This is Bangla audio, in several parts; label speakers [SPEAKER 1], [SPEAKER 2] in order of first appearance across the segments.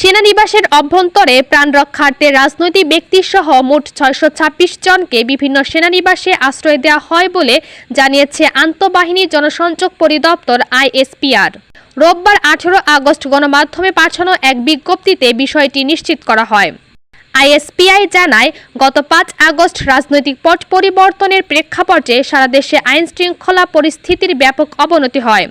[SPEAKER 1] সেনানিবাসের অভ্যন্তরে প্রাণ রক্ষার্থে রাজনৈতিক ব্যক্তিসহ মোট ছয়শো ছাব্বিশ জনকে বিভিন্ন সেনানিবাসে আশ্রয় দেওয়া হয় বলে জানিয়েছে আন্তঃবাহিনী জনসংযোগ পরিদপ্তর আইএসপিআর। রোববার আঠেরো আগস্ট গণমাধ্যমে পাঠানো এক বিজ্ঞপ্তিতে বিষয়টি নিশ্চিত করা হয়। আইএসপিআই জানায়, গত পাঁচ আগস্ট রাজনৈতিক পট পরিবর্তনের প্রেক্ষাপটে সারা দেশে আইন শৃঙ্খলা পরিস্থিতির ব্যাপক অবনতি হয়।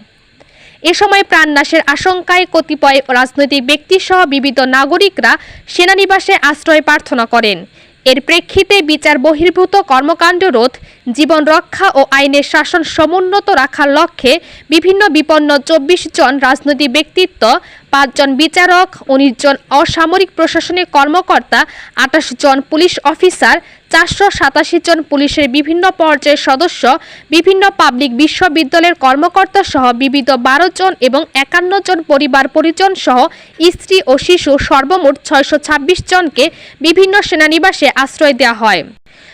[SPEAKER 1] এ সময় প্রাণনাশের আশঙ্কায় কতিপয় রাজনৈতিক ব্যক্তিসহ বিবিধ নাগরিকরা সেনানিবাসে আশ্রয় প্রার্থনা করেন। এর প্রেক্ষিতে বিচার বহির্ভূত কর্মকাণ্ড রোধ জীবন রক্ষা ও আইনের শাসন সমুন্নত রাখার লক্ষ্যে বিভিন্ন বিপন্ন চব্বিশ জন রাজনৈতিক ব্যক্তিত্ব পাঁচজন বিচারক, উনিশ জন অসামরিক প্রশাসনিক কর্মকর্তা, আঠাশ জন পুলিশ অফিসার, চারশো সাতাশি জন পুলিশের বিভিন্ন পর্যায়ের সদস্য, বিভিন্ন পাবলিক বিশ্ববিদ্যালয়ের কর্মকর্তা সহ বিবিধ বারো জন এবং একান্ন জন পরিবার পরিজন সহ স্ত্রী ও শিশু সর্বমোট ছয়শো ছাব্বিশ জনকে বিভিন্ন সেনানিবাসে আশ্রয় দেওয়া হয়।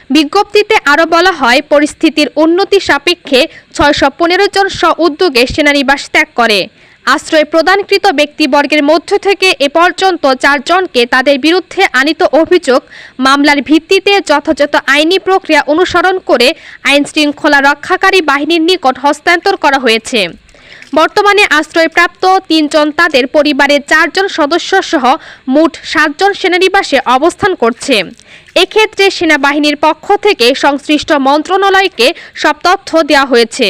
[SPEAKER 1] বিজ্ঞপ্তিতে আরও বলা হয়, পরিস্থিতির উন্নতি সাপেক্ষে ছয়শো পনেরো জন স্ব উদ্যোগে সেনানিবাস ত্যাগ করে। আশ্রয় প্রদানকৃত ব্যক্তিবর্গের মধ্য থেকে এ পর্যন্ত চারজনকে তাদের বিরুদ্ধে আনিত অভিযোগ, মামলার ভিত্তিতে যথাযথ আইনি প্রক্রিয়া অনুসরণ করে আইন শৃঙ্খলা রক্ষাকারী বাহিনীর নিকট হস্তান্তর করা হয়েছে। বর্তমানে আশ্রয়প্রাপ্ত তিনজন তাদের পরিবারের চারজন সদস্য সহ মোট সাতজন সেনানিবাসে অবস্থান করছে। এক্ষেত্রে সেনাবাহিনীর পক্ষ থেকে সংশ্লিষ্ট মন্ত্রণালয়কে সব তথ্য দেওয়া হয়েছে।